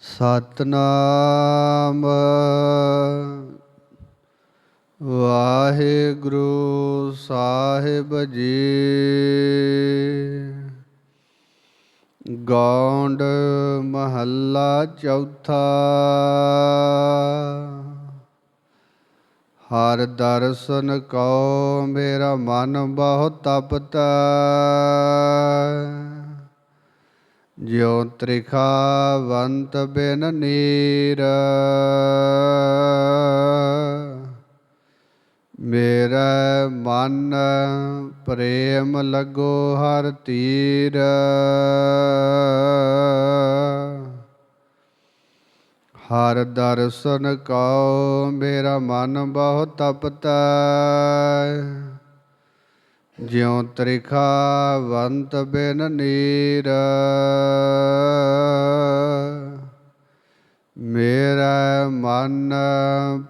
ਸਤਨਾਮ। ਵਾਹਿਗੁਰੂ ਸਾਹਿਬ ਜੀ। ਗੌਂਡ ਮਹੱਲਾ ਚੌਥਾ। ਹਰ ਦਰਸ਼ਨ ਕਉ ਮੇਰਾ ਮਨ ਬਹੁਤ ਤਪਤਾ। ਜਿਉ ਤ੍ਰਿਖਾਵੰਤ ਬਿਨ ਨੀਰ। ਮੇਰਾ ਮਨ ਪ੍ਰੇਮ ਲੱਗੋ ਹਰ ਤੀਰ। ਹਰ ਦਰਸ਼ਨ ਕਉ ਮੇਰਾ ਮਨ ਬਹੁ ਤਪਤਾ। ਜਿਉ ਤ੍ਰਿਖਾਵੰਤ ਬਿਨ ਨੀਰ। ਮਨ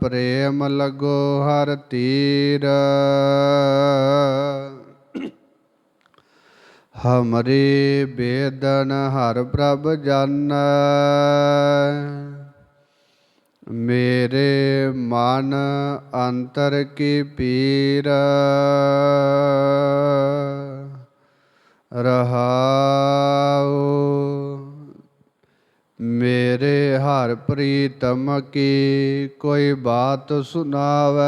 ਪ੍ਰੇਮ ਲਗੋ ਹਰ ਤੀਰ। ਹਮਰੀ ਬੇਦਨ ਹਰ ਪ੍ਰਭ ਜਨ। ਮੇਰੇ ਮਨ ਅੰਤਰ ਕੀ ਪੀਰ। ਰਹਾਉ ਮੇਰੇ ਹਰ ਪ੍ਰੀਤਮ ਕੀ ਕੋਈ ਬਾਤ ਸੁਣਾਵੇ?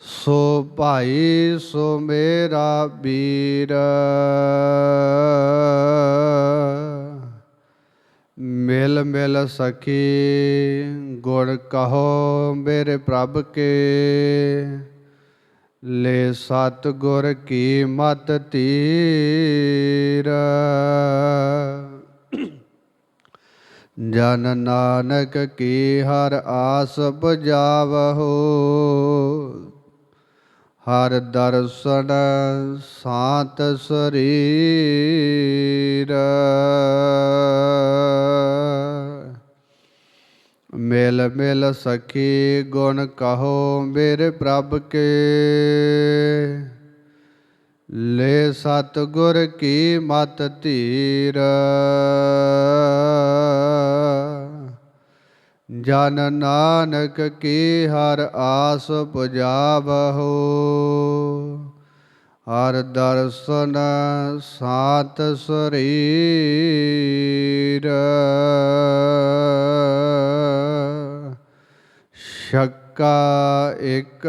ਸੋ ਭਾਈ, ਸੋ ਮੇਰਾ ਵੀਰ। ਮਿਲ ਮਿਲ ਸਖੀ, ਗੁਣ ਕਹੋ ਮੇਰੇ ਪ੍ਰਭ ਕੇ। ਲੈ ਸਤ ਗੁਰ ਕੀ ਮਤ ਧੀਰ। ਜਨ ਨਾਨਕ ਕੀ ਹਰ ਆਸ ਬਜਾਵਹੋ ਹਰ ਦਰਸ਼ਨ ਸਾਤ ਸਰੀਰ। ਮਿਲ ਮਿਲ ਸਖੀ ਗੁਣ ਕਹੋ ਮੇਰੇ ਪ੍ਰਭ ਕੇ। ਲੈ ਸਤ ਗੁਰ ਕੀ ਮਤ ਧੀਰ। ਜਨ ਨਾਨਕ ਕੀ ਹਰ ਆਸ ਪੁਜਾਵਹੋ। ਹਰ ਦਰਸ਼ਨ ਸਾਤ ਸਰੀਰ। ਸ਼ੱਕਾ ਇੱਕ